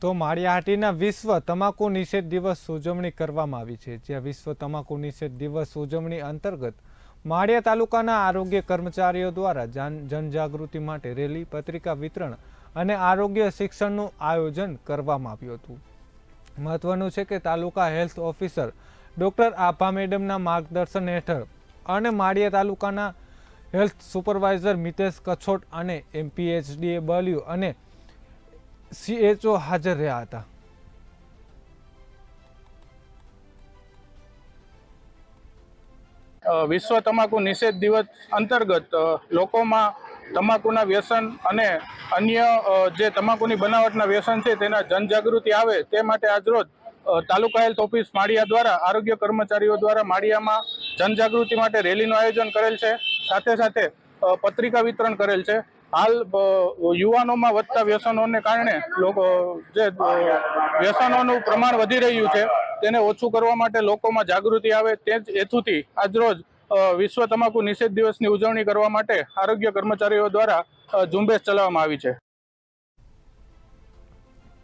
તો માળિયાહાટીના વિશ્વ તમાકુ નિષેધ દિવસ ઉજવણી કરવામાં આવી છે. જ્યાં વિશ્વ તમાકુ નિષેધ દિવસ ઉજવણી અંતર્ગત માળિયા તાલુકાના આરોગ્ય કર્મચારીઓ દ્વારા જાન, જનજાગૃતિ માટે રેલી, પત્રિકા વિતરણ અને આરોગ્ય શિક્ષણનું આયોજન કરવામાં આવ્યું હતું. મહત્વનું છે કે taluka health officer doctor Abha મેડમના માર્ગદર્શન હેઠળ અને માળિયા તાલુકાના હેલ્થ સુપરવાઇઝર મિતેશ કછોટ અને એમપીએચડીએ બલ્યુ અને સીએચઓ હાજર રહ્યા હતા. વિશ્વ તમાકુ નિષેધ દિવસ અંતર્ગત લોકોમાં તમાકુના વ્યસન અને અન્ય જે તમાકુની બનાવટના વ્યસન છે તેના જનજાગૃતિ આવે તે માટે આજરોજ તાલુકા હેલ્થ ઓફિસ માળિયા દ્વારા, આરોગ્ય કર્મચારીઓ દ્વારા માળિયામાં જનજાગૃતિ માટે રેલીનું આયોજન કરેલ છે. સાથે સાથે પત્રિકા વિતરણ કરેલ છે. હાલ યુવાનોમાં વધતા વ્યસનોને કારણે લોકો, જે વ્યસનોનું પ્રમાણ વધી રહ્યું છે, તેને ઓછું કરવા માટે લોકોમાં જાગૃતિ આવે તે જ હેતુથી આજરોજ વિશ્વ તમાકુ નિષેધ દિવસની ઉજવણી કરવા માટે આરોગ્ય કર્મચારીઓ દ્વારા ઝુંબેશ ચલાવવામાં આવી છે.